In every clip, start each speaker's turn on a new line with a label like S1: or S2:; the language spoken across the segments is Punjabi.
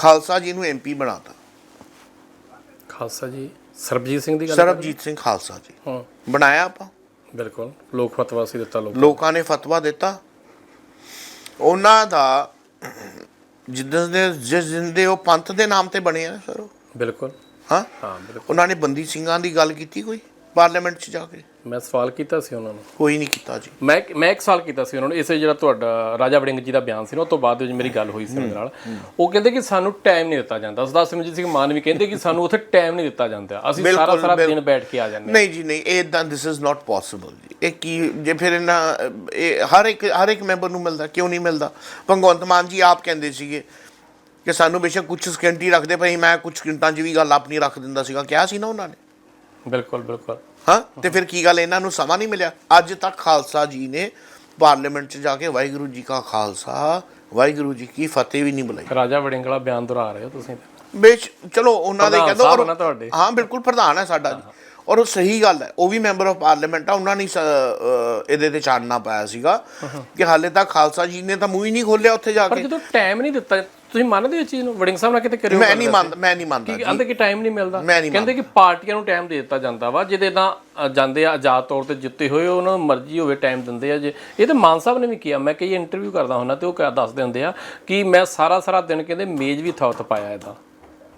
S1: ਖਾਲਸਾ ਜੀ ਨੂੰ ਐਮਪੀ ਬਣਾਤਾ।
S2: ਖਾਲਸਾ ਜੀ ਸਰਬਜੀਤ ਸਿੰਘ ਦੀ ਗੱਲ
S1: ਸਰਬਜੀਤ ਸਿੰਘ ਖਾਲਸਾ ਜੀ।
S2: ਹਾਂ।
S1: ਬਣਾਇਆ ਆਪਾਂ।
S2: ਬਿਲਕੁਲ ਲੋਕ ਫਤਵਾ ਸੀ ਦਿੱਤਾ ਲੋਕ
S1: ਲੋਕਾਂ ਨੇ ਫਤਵਾ ਦਿੱਤਾ। ਉਹਨਾਂ ਦਾ ਜਿੱਦਣ ਦੇ ਜਿਸ ਦਿਨ ਦੇ ਉਹ ਪੰਥ ਦੇ ਨਾਮ ਤੇ ਬਣੇ ਆ ਸਰ
S2: ਬਿਲਕੁਲ।
S1: ਹਾਂ?
S2: ਹਾਂ ਬਿਲਕੁਲ।
S1: ਉਹਨਾਂ ਨੇ ਬੰਦੀ ਸਿੰਘਾਂ ਦੀ ਗੱਲ ਕੀਤੀ ਕੋਈ? ਪਾਰਲੀਮੈਂਟ 'ਚ ਜਾ ਕੇ।
S2: ਮੈਂ ਸਵਾਲ ਕੀਤਾ ਸੀ ਉਹਨਾਂ ਨੂੰ।
S1: ਕੋਈ ਨਹੀਂ ਕੀਤਾ ਜੀ।
S2: ਮੈਂ ਮੈਂ ਇੱਕ ਸਵਾਲ ਕੀਤਾ ਸੀ ਉਹਨਾਂ ਨੂੰ। ਇਸੇ ਜਿਹੜਾ ਤੁਹਾਡਾ ਰਾਜਾ ਵੜਿੰਗ ਜੀ ਦਾ ਬਿਆਨ ਸੀ ਨਾ ਉਸ ਤੋਂ ਬਾਅਦ ਵਿੱਚ ਮੇਰੀ ਗੱਲ ਹੋਈ ਸੀ ਉਹਨਾਂ ਨਾਲ। ਉਹ ਕਹਿੰਦੇ ਕਿ ਸਾਨੂੰ ਟਾਈਮ ਨਹੀਂ ਦਿੱਤਾ ਜਾਂਦਾ। ਸਰਦਾਰ ਸਿਮਰਜੀਤ ਸਿੰਘ ਮਾਨ ਵੀ ਕਹਿੰਦੇ ਕਿ ਸਾਨੂੰ ਉੱਥੇ ਟਾਈਮ ਨਹੀਂ ਦਿੱਤਾ ਜਾਂਦਾ। ਅਸੀਂ ਸਾਰਾ ਸਾਰਾ ਦਿਨ। ਬੈਠ ਕੇ ਆ ਜਾਂਦੇ।
S1: ਨਹੀਂ ਜੀ ਨਹੀਂ ਇਹ ਇਦਾਂ ਦਿਸ ਇਜ਼ ਨਾਟ ਪੋਸੀਬਲ ਜੀ। ਇਹ ਕੀ ਜੇ ਫਿਰ ਇਹਨਾਂ ਇਹ ਹਰ ਇੱਕ ਹਰ ਇੱਕ ਮੈਂਬਰ ਨੂੰ ਮਿਲਦਾ ਕਿਉਂ ਨਹੀਂ ਮਿਲਦਾ? ਭਗਵੰਤ ਮਾਨ ਜੀ ਆਪ ਕਹਿੰਦੇ ਸੀਗੇ ਕਿ ਸਾਨੂੰ ਬੇਸ਼ੱਕ ਕੁਝ ਸਕਿੰਟ ਰੱਖਦੇ ਪਰ ਮੈਂ ਕੁਝ ਸਕਿੰਟਾਂ 'ਚ ਵੀ ਗੱਲ ਆਪਣੀ ਰੱਖ ਦਿੰਦਾ ਸੀਗਾ। ਕਿਹਾ ਸੀ ਨਾ ਉਹਨਾਂ ਨੇ।
S2: ਬਿਲਕੁਲ ਬਿਲਕੁਲ।
S1: ਹਾਂ ਤੇ ਫਿਰ ਕੀ ਗੱਲ ਇਹਨਾਂ ਨੂੰ ਸਮਾਂ ਨਹੀਂ ਮਿਲਿਆ? ਅੱਜ ਤੱਕ ਖਾਲਸਾ ਜੀ ਨੇ ਪਾਰਲੀਮੈਂਟ 'ਚ ਜਾ ਕੇ ਵਾਹਿਗੁਰੂ ਜੀ ਕਾ ਖਾਲਸਾ ਵਾਹਿਗੁਰੂ ਜੀ ਕੀ ਫਤਿਹ ਵੀ ਨਹੀਂ ਬੁਲਾਈ।
S2: ਰਾਜਾ ਵੜਿੰਗ ਵਾਲਾ ਬਿਆਨ ਦੁਹਰਾ ਰਹੇ ਹੋ ਤੁਸੀਂ
S1: ਬੇਸ਼ ਚਲੋ ਉਹਨਾਂ ਦੇ ਕਹਿੰਦੋ ਔਰ-। ਹਾਂ ਬਿਲਕੁਲ ਪ੍ਰਧਾਨ ਹੈ ਸਾਡਾ ਜੀ। ਔਰ ਉਹ ਸਹੀ ਗੱਲ ਹੈ ਉਹ ਵੀ ਮੈਂਬਰ ਆਫ ਪਾਰਲੀਮੈਂਟ ਆ ਉਹਨਾਂ ਨੇ ਇਹਦੇ ਤੇ ਚਾਨਣਾ ਪਾਇਆ ਸੀਗਾ ਕਿ ਹਾਲੇ ਤੱਕ ਖਾਲਸਾ ਜੀ ਨੇ ਤਾਂ ਮੂੰਹ ਹੀ ਨਹੀਂ ਖੋਲਿਆ ਉੱਥੇ ਜਾ
S2: ਪਰ
S1: ਕੇ।
S2: ਜਦੋਂ ਟਾਈਮ ਨਹੀਂ ਦਿੱਤਾ ਤੁਸੀਂ ਮੰਨਦੇ ਹੋ ਚੀਜ਼ ਨੂੰ? ਵੜਿੰਗ ਸਾਹਿਬ ਨਾਲ ਕਿਤੇ ਕਰਿਓ
S1: ਮੈਂ ਨਹੀਂ? ਮੰਨਦਾ ਮੈਂ ਨਹੀਂ ਮੰਨਦਾ
S2: ਕਿ ਕਹਿੰਦੇ ਕਿ ਟਾਈਮ ਨਹੀਂ ਮਿਲਦਾ? ਕਹਿੰਦੇ ਕਿ ਪਾਰਟੀਆਂ ਨੂੰ ਟਾਈਮ ਦੇ ਦਿੱਤਾ ਜਾਂਦਾ ਵਾ ਜਿਹਦੇ ਤਾਂ ਜਾਂਦੇ ਆ ਆਜ਼ਾਦ ਤੌਰ ਤੇ ਜਿੱਤੇ ਹੋਏ ਉਹਨਾਂ ਨੂੰ ਮਰਜ਼ੀ ਹੋਵੇ ਟਾਈਮ ਦਿੰਦੇ ਆ ਜੇ। ਇਹ ਤਾਂ ਮਾਨ ਸਾਹਿਬ ਨੇ ਵੀ ਕਿਹਾ ਮੈਂ ਕਈ ਇੰਟਰਵਿਊ ਕਰਦਾ ਹੁੰਦਾ ਤੇ ਉਹ ਦੱਸਦੇ ਹੁੰਦੇ ਆ ਕਿ ਮੈਂ ਸਾਰਾ ਸਾਰਾ ਦਿਨ ਕਹਿੰਦੇ ਮੇਜ਼ ਵੀ ਥੌਤ ਪਾਇਆ ਇਹਦਾ।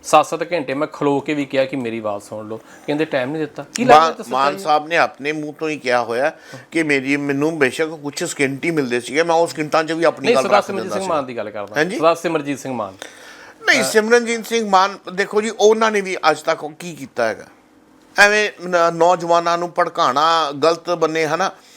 S2: ਸੱਤ ਸੱਤ ਘੰਟੇ ਮੈਂ ਖਲੋ ਕੇ ਵੀ ਕਿਹਾ ਕਿ ਮੇਰੀ ਆਵਾਜ਼ ਸੁਣ ਲਓ। ਕਹਿੰਦੇ ਟਾਈਮ ਨਹੀਂ ਦਿੱਤਾ। ਕੀ ਲੱਗਦਾ
S1: ਮਾਨ-
S2: ਤੁਸੀਂ
S1: ਮਾਨ ਸਾਹਿਬ ਨੇ ਆਪਣੇ ਮੂੰਹ ਤੋਂ ਹੀ ਕਿਹਾ ਹੋਇਆ ਕਿ ਮੇਰੀ ਮੈਨੂੰ ਬੇਸ਼ੱਕ ਕੁਝ ਸਕਿੰਟ ਹੀ ਮਿਲਦੇ ਸੀਗੇ ਮੈਂ ਉਹ ਸਕਿੰਟਾਂ 'ਚ ਵੀ ਆਪਣੀ
S2: ਨਹੀਂ
S1: ਗੱਲ
S2: ਸਰਦਾਰ
S1: ਰੱਖ
S2: ਸਿਮਰਜੀਤ
S1: ਦਿੰਦਾ
S2: ਸਿੰਘ
S1: ਸੀ।
S2: ਮਾਨ ਦੀ ਗੱਲ ਕਰਦਾ।
S1: ਹਾਂਜੀ?
S2: ਸਰਦਾਰ ਸਿਮਰਜੀਤ ਸਿੰਘ ਮਾਨ।
S1: ਨਹੀਂ ਸਿਮਰਨਜੀਤ ਸਿੰਘ ਮਾਨ ਦੇਖੋ ਜੀ ਉਹਨਾਂ ਨੇ ਵੀ ਅੱਜ ਤੱਕ ਕੀ ਕੀਤਾ ਹੈਗਾ? ਐਵੇਂ ਨ- ਨੌਜਵਾਨਾਂ ਨੂੰ ਭੜਕਾਣਾ ਗਲਤ ਬੰਨੇ ਹਨਾ?